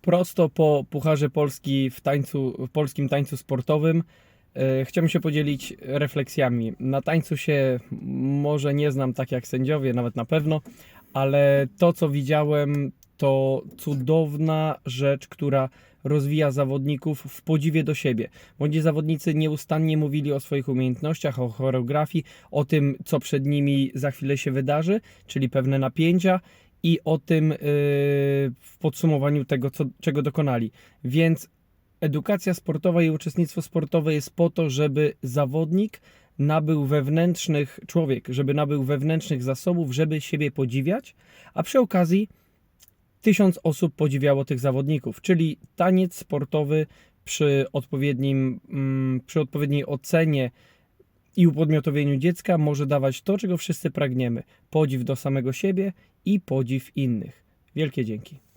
prosto po Pucharze Polski w, tańcu, w polskim tańcu sportowym. E, Chciałbym się podzielić refleksjami. Na tańcu się może nie znam tak jak sędziowie, nawet na pewno, ale to co widziałem to cudowna rzecz, która rozwija zawodników w podziwie do siebie. Młodzi zawodnicy nieustannie mówili o swoich umiejętnościach, o choreografii, o tym, co przed nimi za chwilę się wydarzy, czyli pewne napięcia i o tym yy, w podsumowaniu tego, co, czego dokonali. Więc edukacja sportowa i uczestnictwo sportowe jest po to, żeby zawodnik nabył wewnętrznych, człowiek, żeby nabył wewnętrznych zasobów, żeby siebie podziwiać, a przy okazji tysiąc osób podziwiało tych zawodników, czyli taniec sportowy przy odpowiednim, mm, przy odpowiedniej ocenie i upodmiotowieniu dziecka może dawać to, czego wszyscy pragniemy: podziw do samego siebie i podziw innych. Wielkie dzięki.